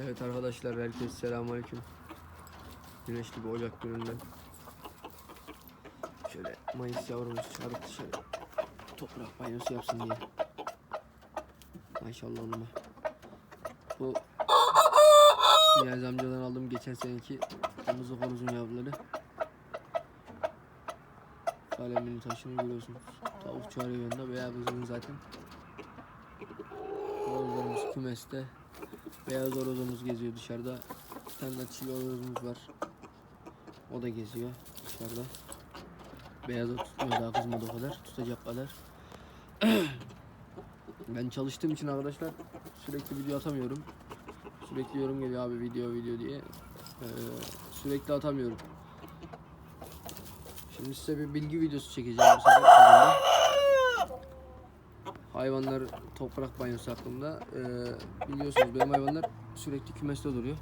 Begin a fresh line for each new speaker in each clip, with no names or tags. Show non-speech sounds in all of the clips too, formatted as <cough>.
Evet arkadaşlar herkese selamünaleyküm. Güneşli bir Ocak gününden. Şöyle Mayıs yavrumuz çağırıp dışarı toprak banyosu yapsın diye. Maşallah onunla. Bu Niyazi amcadan aldığım geçen seneki omuzlu horozun yavruları. Kalemini taşını görüyorsunuz. Tavuk çağırıyor yanında veya buzun zaten. Horozlarımız kümeste. Beyaz horozumuz geziyor dışarıda. Bir tane de çil horozumuz var. O da geziyor dışarıda. Beyaz tutmuyor daha kızmadı o kadar. Tutacak kadar. <clears throat> ben çalıştığım için arkadaşlar sürekli video atamıyorum. Sürekli yorum geliyor abi video video diye. Ee, sürekli atamıyorum. Şimdi size bir bilgi videosu çekeceğim bu sefer. Hayvanlar toprak banyosu hakkında. Ee, biliyorsunuz benim hayvanlar sürekli kümeste duruyor.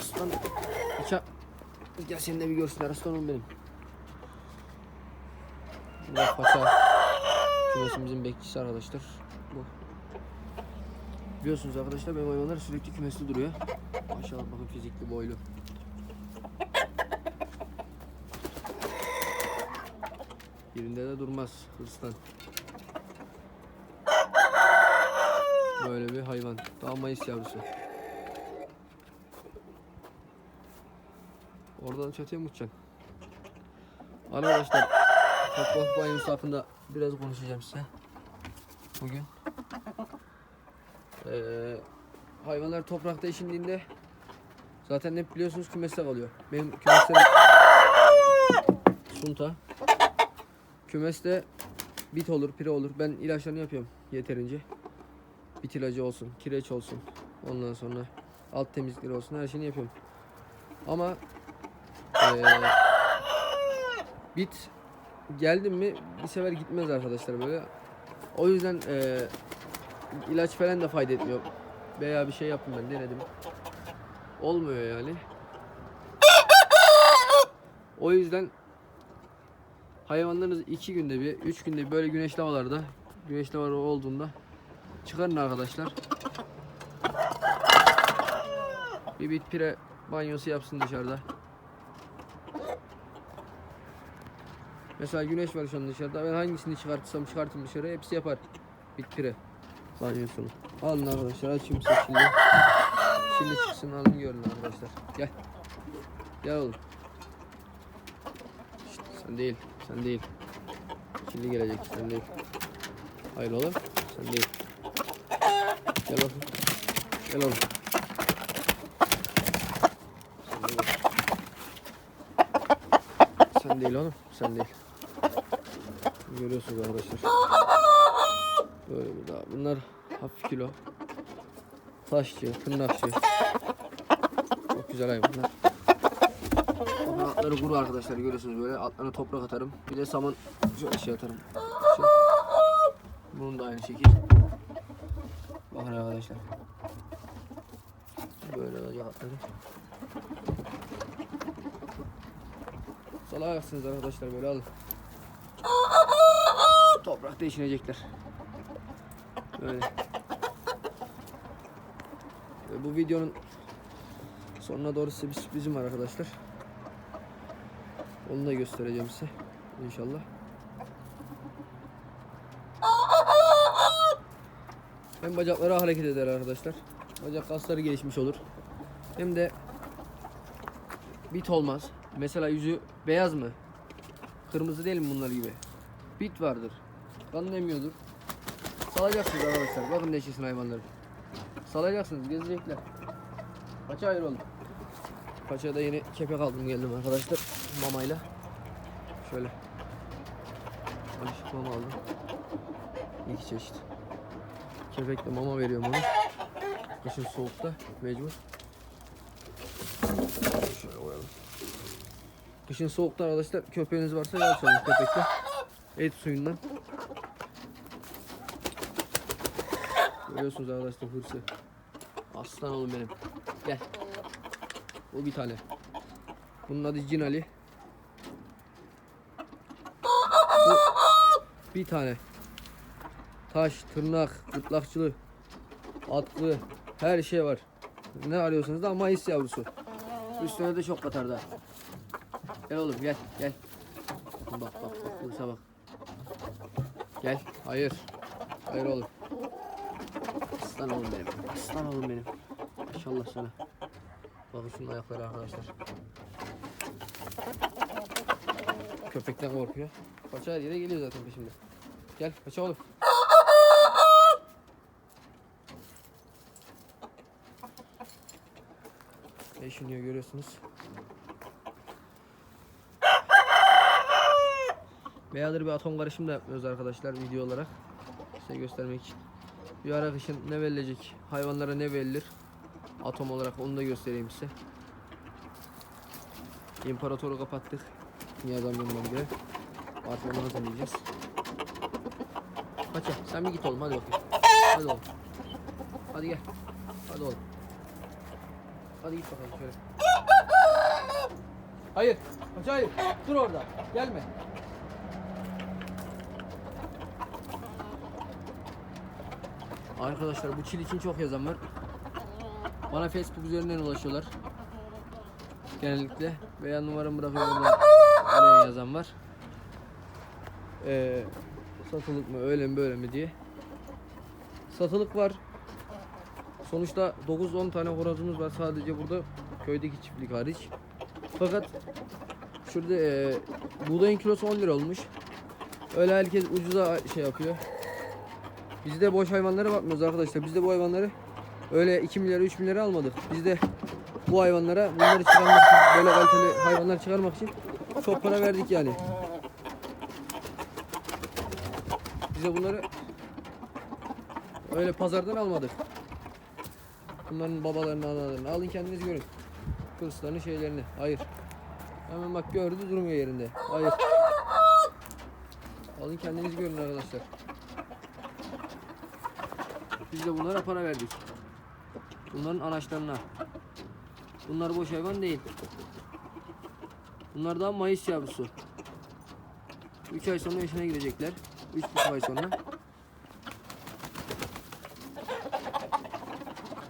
Aslan Uça. Gel seni de bir görsünler aslanım benim. Bu paça. Kümesimizin bekçisi arkadaşlar. Bu. Biliyorsunuz arkadaşlar benim hayvanlar sürekli kümeste duruyor. Maşallah bakın fizikli boylu. Yerinde de durmaz hırstan. Böyle bir hayvan. Daha Mayıs yavrusu. Oradan çatıya mı uçacaksın? Arkadaşlar toprak banyosu hakkında biraz konuşacağım size. Bugün. Ee, hayvanlar toprakta işindiğinde zaten hep biliyorsunuz kümeste kalıyor. Benim kümeslerim sunta. Kümeste bit olur, pire olur. Ben ilaçlarını yapıyorum yeterince. Bit ilacı olsun, kireç olsun. Ondan sonra alt temizlikleri olsun. Her şeyini yapıyorum. Ama eee bit geldim mi bir sefer gitmez arkadaşlar böyle. O yüzden eee ilaç falan da fayda etmiyor. Veya bir şey yaptım ben denedim. Olmuyor yani. O yüzden hayvanlarınız iki günde bir, üç günde bir böyle güneşli havalarda, güneşli havalar olduğunda çıkarın arkadaşlar. Bir bit pire banyosu yapsın dışarıda. Mesela güneş var şu an dışarıda. Ben hangisini çıkartırsam çıkartayım dışarı hepsi yapar. Bit pire banyosunu. Alın arkadaşlar açayım size çilli. Çilli çıksın alın görün arkadaşlar. Gel. Gel oğlum. Şşt, sen değil. Sen değil. Çilli gelecek. Sen değil. Hayır oğlum. Sen değil. Gel oğlum. Gel oğlum. Sen değil. Oğlum. Sen değil. Görüyorsunuz arkadaşlar. Böyle bir daha. Bunlar hafif kilo. Taşçı, tırnakçı. Çok güzel hayvanlar. Atları kuru arkadaşlar görüyorsunuz böyle. Atlarına toprak atarım. Bir de saman şöyle şey atarım. Şey. Bunun da aynı şekil. Bakın arkadaşlar. Böyle olacak atları. Salaksınız arkadaşlar böyle alın. Toprakta işinecekler. Böyle. Ve bu videonun sonuna doğru size bir sürprizim var arkadaşlar. Onu da göstereceğim size. İnşallah. Hem bacakları hareket eder arkadaşlar. Bacak kasları gelişmiş olur. Hem de bit olmaz. Mesela yüzü beyaz mı? Kırmızı değil mi bunlar gibi? Bit vardır. Kan emiyordur. Salacaksınız arkadaşlar. Bakın neşesin hayvanları. Salacaksınız. Gezecekler. Paça hayır oğlum. Paçada yeni kepek aldım geldim arkadaşlar. Mamayla. Şöyle. Alışık mama aldım. İki çeşit. Kepekle mama veriyorum ona. Kışın soğukta mecbur. Şöyle koyalım. Kışın soğukta arkadaşlar köpeğiniz varsa yağ çalın köpekle. Et suyundan. Görüyorsunuz arkadaşlar hırsı. Aslan oğlum benim. Gel. Bu bir tane. Bunun adı Cin Ali. Bu bir tane. Taş, tırnak, gırtlakçılı, atlı, her şey var. Ne arıyorsanız da mayıs yavrusu. Üstüne de çok katar da. Gel oğlum gel gel. Bak bak bak Bursa bak. Gel. Hayır. Hayır oğlum. Aslan oğlum benim. Aslan oğlum benim. Maşallah sana. Bakın şunun ayakları arkadaşlar. Köpekten korkuyor. Paça her yere geliyor zaten peşimde. Gel paça oğlum. Eşiniyor görüyorsunuz. Bayağıdır bir atom karışımı da yapmıyoruz arkadaşlar video olarak. Size göstermek için. Bir ara kışın ne verilecek, hayvanlara ne verilir atom olarak onu da göstereyim size. İmparatoru kapattık. Dünyadan bilmem göre. Artık onu hazırlayacağız. Paça sen bir git oğlum hadi bakayım. Hadi oğlum. Hadi gel. Hadi oğlum. Hadi git bakalım şöyle. Hayır. Paça hayır. Dur orada. Gelme. Arkadaşlar bu çil için çok yazan var. Bana Facebook üzerinden ulaşıyorlar. Genellikle veya numaramı bırakıyorum oradan araya yazan var. Ee, satılık mı öyle mi böyle mi diye. Satılık var. Sonuçta 9-10 tane horozumuz var sadece burada köydeki çiftlik hariç. Fakat şurada e, buğdayın kilosu 10 lira olmuş. Öyle herkes ucuza şey yapıyor. Biz de boş hayvanlara bakmıyoruz arkadaşlar. Biz de bu hayvanları öyle 2 milyara 3 milyara almadık. Biz de bu hayvanlara bunları çıkarmak için böyle kaliteli hayvanlar çıkarmak için çok para verdik yani. Biz de bunları öyle pazardan almadık. Bunların babalarını analarını alın kendiniz görün. Hırslarını şeylerini. Hayır. Hemen bak gördü durmuyor yerinde. Hayır. Alın kendiniz görün arkadaşlar. Biz de bunlara para verdik. Bunların anaçlarına. Bunlar boş hayvan değil. Bunlar daha mayıs yavrusu. 3 ay sonra yaşına girecekler. 3,5 ay sonra.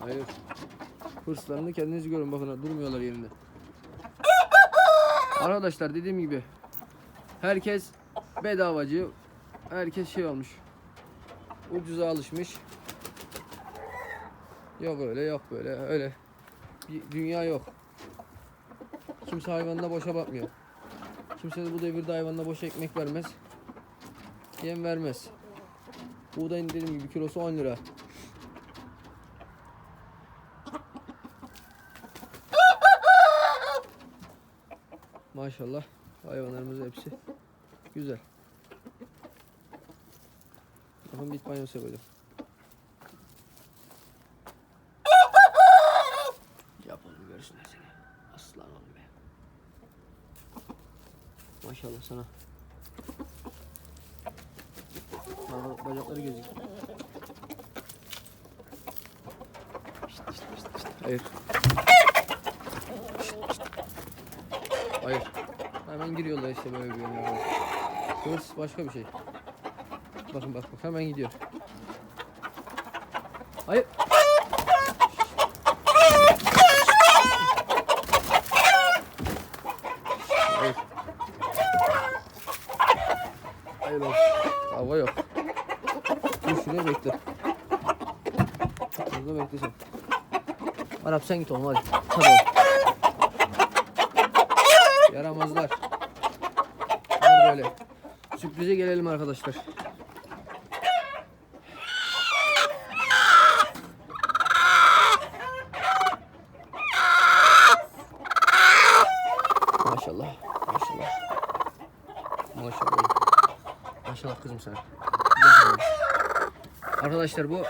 Hayır. Hırslarını kendiniz görün bakın durmuyorlar yerinde. Arkadaşlar dediğim gibi herkes bedavacı. Herkes şey olmuş. Ucuza alışmış. Yok öyle yok böyle öyle. Bir dünya yok. Kimse hayvanına boşa bakmıyor. Kimse de bu devirde hayvanına boş ekmek vermez. Yem vermez. Buğdayın dediğim gibi kilosu 10 lira. Maşallah hayvanlarımız hepsi güzel. Bakın bit banyosu koydum. Yap oğlum görsünler. Aslan oğlum. Maşallah sana. Bak, bacakları gözüküyor. Hayır. Şşt, şşt. Hayır. Hemen giriyorlar işte böyle bir yerlere. Hırs başka bir şey. Bakın bak bak hemen gidiyor. Hayır. Hayır. Hayır oğlum. Hava yok. Dur şuraya bekle. Burada bekle sen. Arap sen git oğlum hadi. Hadi. Yaramazlar. Böyle. Sürprize gelelim arkadaşlar. Maşallah. Maşallah. Maşallah. Maşallah kızım sana. Arkadaşlar bu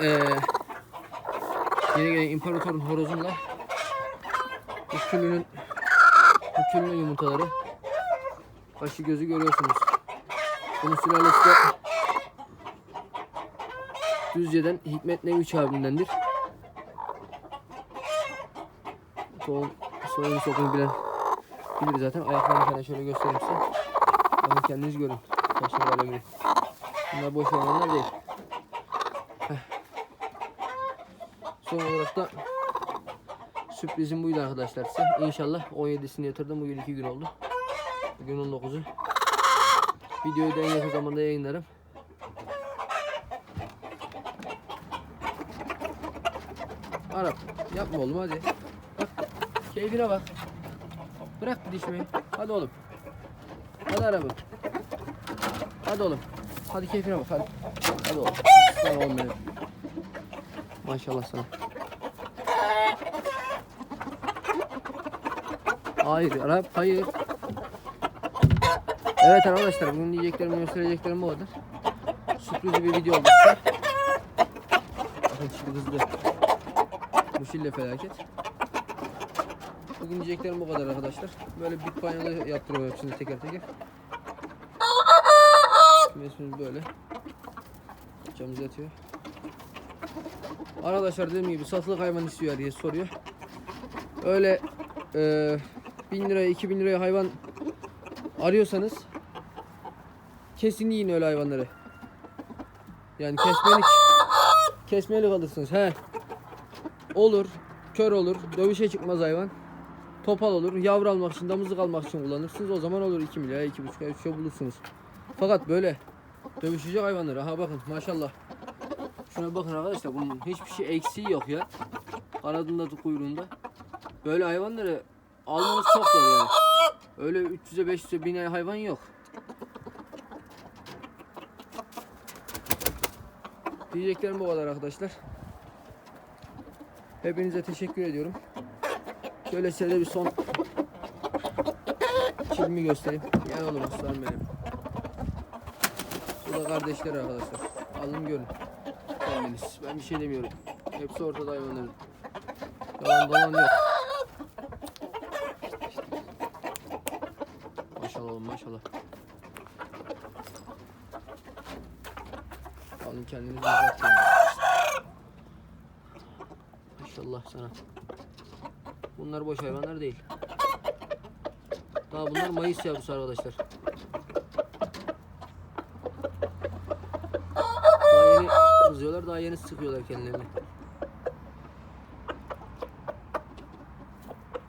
eee yeni gelen imparatorun horozunla bu külünün bu külünün yumurtaları başı gözü görüyorsunuz. Bunun sülalesi de Düzce'den Hikmet Nevi Üç abimdendir. Tohum soyunu sokunu bilen bilir zaten. Ayaklarını falan şöyle göstereyim size. Bakın kendiniz görün. Taşın kalemini. Bunlar boş hayvanlar değil. Son olarak da Sürprizim buydu arkadaşlar size. İnşallah 17'sini yatırdım. Bugün 2 gün oldu. Bugün 19'u. Videoyu da en yakın zamanda yayınlarım. Arap yapma oğlum hadi. Keyfine bak. Bırak bir dişmeyi. Hadi oğlum. Hadi arabam. Hadi oğlum. Hadi keyfine bak hadi. Hadi oğlum. Aslan oğlum. Maşallah sana. Hayır Arap hayır. Evet arkadaşlar bugün diyeceklerim göstereceklerim bu kadar. Sürpriz bir video oldu. Bakın şimdi hızlı. Bu şille felaket. Bugün diyeceklerim bu kadar arkadaşlar. Böyle bit panyalı yaptırıyorum hepsini teker teker. Mesut'umuz böyle. Camımız yatıyor. Arkadaşlar dediğim gibi satılık hayvan istiyor diye soruyor. Öyle e, 1000 liraya 2000 liraya hayvan arıyorsanız kesin yiyin öyle hayvanları. Yani kesmelik kesmelik alırsınız. He. Olur. Kör olur. Dövüşe çıkmaz hayvan. Topal olur. Yavru almak için, damızlık almak için kullanırsınız. O zaman olur 2 milyar, 2,5 ay şey bulursunuz. Fakat böyle dövüşecek hayvanları. Aha bakın maşallah. Şuna bakın arkadaşlar bunun hiçbir şey eksiği yok ya. Kanadında da kuyruğunda. Böyle hayvanları almanız çok zor yani. Öyle 300'e 500'e 1000'e hayvan yok. Diyeceklerim bu kadar arkadaşlar. Hepinize teşekkür ediyorum. Şöyle size bir son çilimi göstereyim. Gel oğlum aslanım benim. Bu da kardeşler arkadaşlar. Alın görün. Kendiniz. Ben bir şey demiyorum. Hepsi ortada hayvanların. Yalan dolan yok. Maşallah oğlum maşallah. Kendinizi. Maşallah sana. Bunlar boş hayvanlar değil. Daha bunlar Mayıs yavrusu arkadaşlar. Daha yeni kızıyorlar, daha yeni sıkıyorlar kendilerini.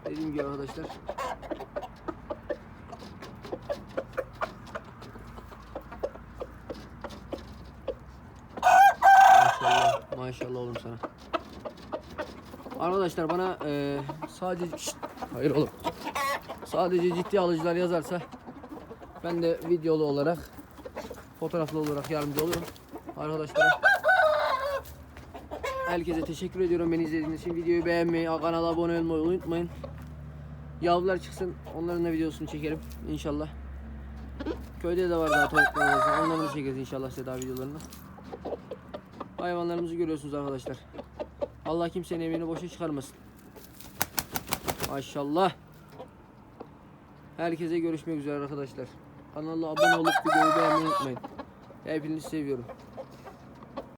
Dediğim gibi arkadaşlar. Maşallah, oğlum sana. Arkadaşlar bana eee, sadece Şşt! hayır oğlum. Sadece ciddi alıcılar yazarsa ben de videolu olarak fotoğraflı olarak yardımcı olurum. Arkadaşlar herkese teşekkür ediyorum beni izlediğiniz için. Videoyu beğenmeyi, kanala abone olmayı unutmayın. Yavrular çıksın onların da videosunu çekerim inşallah. Köyde de var daha tavuklarımız. Onları da çekeriz inşallah size daha videolarını. Hayvanlarımızı görüyorsunuz arkadaşlar. Allah kimsenin emeğini boşa çıkarmasın. Maşallah. Herkese görüşmek üzere arkadaşlar. Kanala abone olup videoyu beğenmeyi unutmayın. Hepinizi seviyorum.